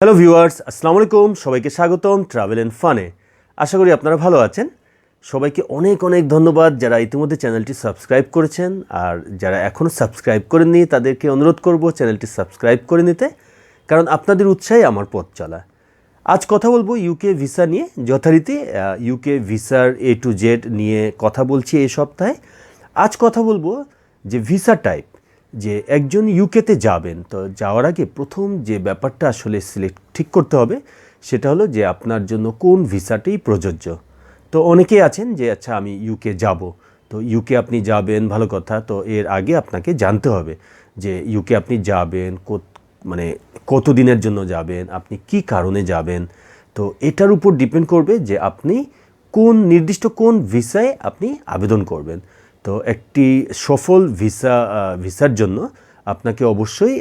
Hello viewers আসসালামু আলাইকুম সবাইকে স্বাগতম ট্রাভেল অ্যান্ড ফানে আশা করি আপনারা ভালো আছেন। সবাইকে অনেক অনেক ধন্যবাদ যারা ইতিমধ্যে চ্যানেলটি সাবস্ক্রাইব করেছেন। আর যারা এখনও সাবস্ক্রাইব করেননি, তাদেরকে অনুরোধ করব চ্যানেলটি সাবস্ক্রাইব করে নিতে, কারণ আপনাদের উৎসাহে আমার পথ চলা। আজ কথা বলব ইউকে ভিসা নিয়ে। যথারীতি ইউকে ভিসার এ টু জেড নিয়ে কথা বলছি এই সপ্তাহে। আজ কথা বলব যে ভিসা টাইপ যে একজন ইউকেতে যাবেন, তো যাওয়ার আগে প্রথম যে ব্যাপারটা আসলে সিলেক্ট ঠিক করতে হবে, সেটা হলো যে আপনার জন্য কোন ভিসাটাই প্রযোজ্য। তো অনেকেই আছেন যে আচ্ছা আমি ইউকে যাব। তো ইউকে আপনি যাবেন, ভালো কথা, তো এর আগে আপনাকে জানতে হবে যে ইউকে আপনি যাবেন মানে কত দিনের জন্য যাবেন, আপনি কি কারণে যাবেন? তো এটার উপর ডিপেন্ড করবে যে আপনি কোন, নির্দিষ্ট কোন ভিসায় আপনি আবেদন করবেন। তো একটি সফল ভিসা ভিসার জন্য আপনাকে অবশ্যই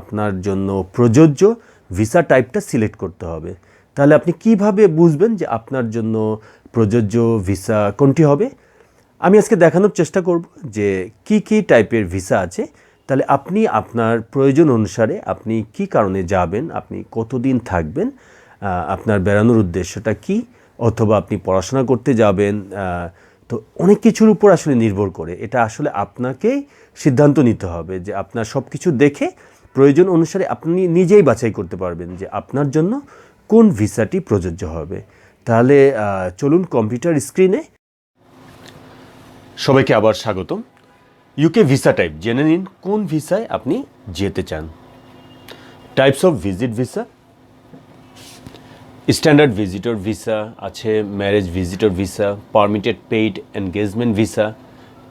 আপনার জন্য প্রযোজ্য ভিসা টাইপটা সিলেক্ট করতে হবে। তাহলে আপনি কীভাবে বুঝবেন যে আপনার জন্য প্রযোজ্য ভিসা কোনটি হবে? আমি আজকে দেখানোর চেষ্টা করব যে কি কি টাইপের ভিসা আছে। তাহলে আপনি আপনার প্রয়োজন অনুসারে আপনি কি কারণে যাবেন, আপনি কতদিন থাকবেন আপনার বেড়ানোর উদ্দেশ্যটা কি, অথবা আপনি পড়াশোনা করতে যাবেন তো অনেক কিছুর উপর আসলে নির্ভর করে। এটা আসলে আপনাকেই সিদ্ধান্ত নিতে হবে যে আপনার সব কিছু দেখে প্রয়োজন অনুসারে আপনি নিজেই বাছাই করতে পারবেন যে আপনার জন্য কোন ভিসাটি প্রযোজ্য হবে। তাহলে চলুন কম্পিউটার স্ক্রিনে। সবাইকে আবার স্বাগতম। ইউকে ভিসা টাইপ জেনে নিন কোন ভিসায় আপনি যেতে চান। Types of visit visa standard visitor visa আছে marriage visitor visa permitted paid engagement visa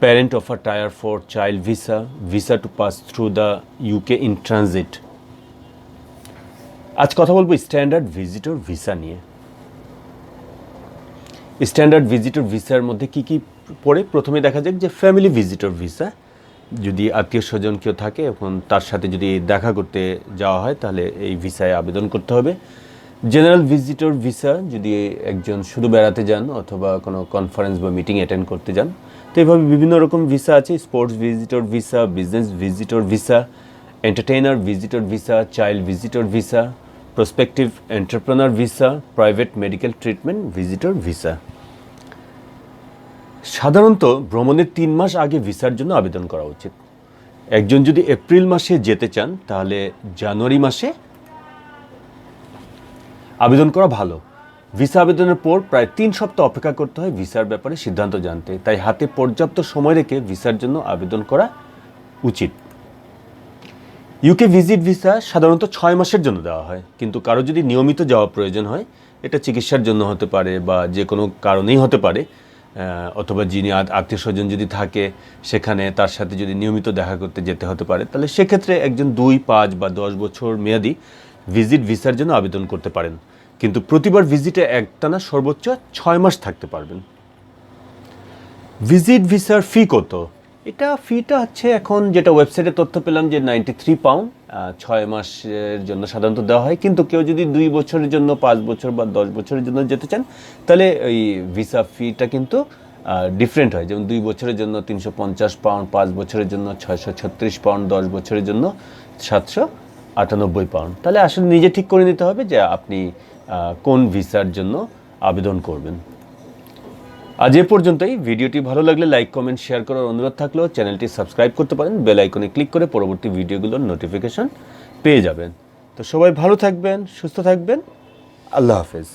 parent of a tier for child visa visa to pass through the UK in transit আজ কথা বলব স্ট্যান্ডার্ড ভিজিটর ভিসা নিয়ে। Standard visitor ভিসার মধ্যে কি কি পড়ে? প্রথমে দেখা যাক যে ফ্যামিলি ভিজিটর ভিসা, যদি আত্মীয় স্বজন কেউ থাকে, এখন তার সাথে যদি দেখা করতে যাওয়া হয়, তাহলে এই ভিসায় আবেদন করতে হবে। জেনারেল ভিজিটর ভিসা যদি একজন শুধু বেড়াতে যান অথবা কোনো কনফারেন্স বা মিটিং অ্যাটেন্ড করতে যান, তো এইভাবে বিভিন্ন রকম ভিসা আছে sports visitor visa business visitor visa entertainer visitor visa child visitor visa prospective entrepreneur visa private medical treatment visitor visa সাধারণত ভ্রমণের তিন মাস আগে ভিসার জন্য আবেদন করা উচিত। একজন যদি এপ্রিল মাসে যেতে চান, তাহলে জানুয়ারি মাসে আবেদন করা ভালো। ভিসা আবেদনের পর প্রায় তিন সপ্তাহ অপেক্ষা করতে হয় ভিসার ব্যাপারে সিদ্ধান্ত জানতে। তাই হাতে পর্যাপ্ত সময় রেখে ভিসার জন্য আবেদন করা উচিত। ইউকে ভিজিট ভিসা সাধারণত ছয় মাসের জন্য দেওয়া হয়। কিন্তু কারও যদি নিয়মিত যাওয়া প্রয়োজন হয়, এটা চিকিৎসার জন্য হতে পারে বা যে কোনো কারণেই হতে পারে অথবা যিনি আত্মীয় স্বজন যদি থাকে, সেখানে তার সাথে যদি নিয়মিত দেখা করতে যেতে হতে পারে, তাহলে সেক্ষেত্রে একজন দুই, পাঁচ বা দশ বছর মেয়াদি ভিজিট ভিসার জন্য আবেদন করতে পারেন। কিন্তু প্রতিবার ভিজিটে একটানা সর্বোচ্চ ছয় মাস থাকতে পারবেন। ভিজিট ভিসার ফি কত? এটা ফিটা হচ্ছে এখন যেটা ওয়েবসাইটে তথ্য পেলাম যে নাইনটি থ্রি পাউন্ড ছয় মাসের জন্য সাধারণত দেওয়া হয়। কিন্তু কেউ যদি দুই বছরের জন্য, পাঁচ বছর বা দশ বছরের জন্য যেতে চান, তাহলে ওই ভিসা ফিটা কিন্তু ডিফারেন্ট হয়। যেমন দুই বছরের জন্য তিনশো পঞ্চাশ পাউন্ড পাঁচ বছরের জন্য ছয়শো ছত্রিশ পাউন্ড দশ বছরের জন্য সাতশো আটানব্বই পাউন্ড তাহলে আসলে নিজে ঠিক করে নিতে হবে যে আপনি কোন ভিসার জন্য আবেদন করবেন। আজ এ পর্যন্তই। ভিডিওটি ভালো লাগলে লাইক কমেন্ট শেয়ার করার অনুরোধ থাকলেও চ্যানেলটি সাবস্ক্রাইব করতে পারেন। বেল আইকনে ক্লিক করে পরবর্তী ভিডিওগুলোর নোটিফিকেশন পেয়ে যাবেন। তো সবাই ভালো থাকবেন, সুস্থ থাকবেন। আল্লাহ হাফেজ।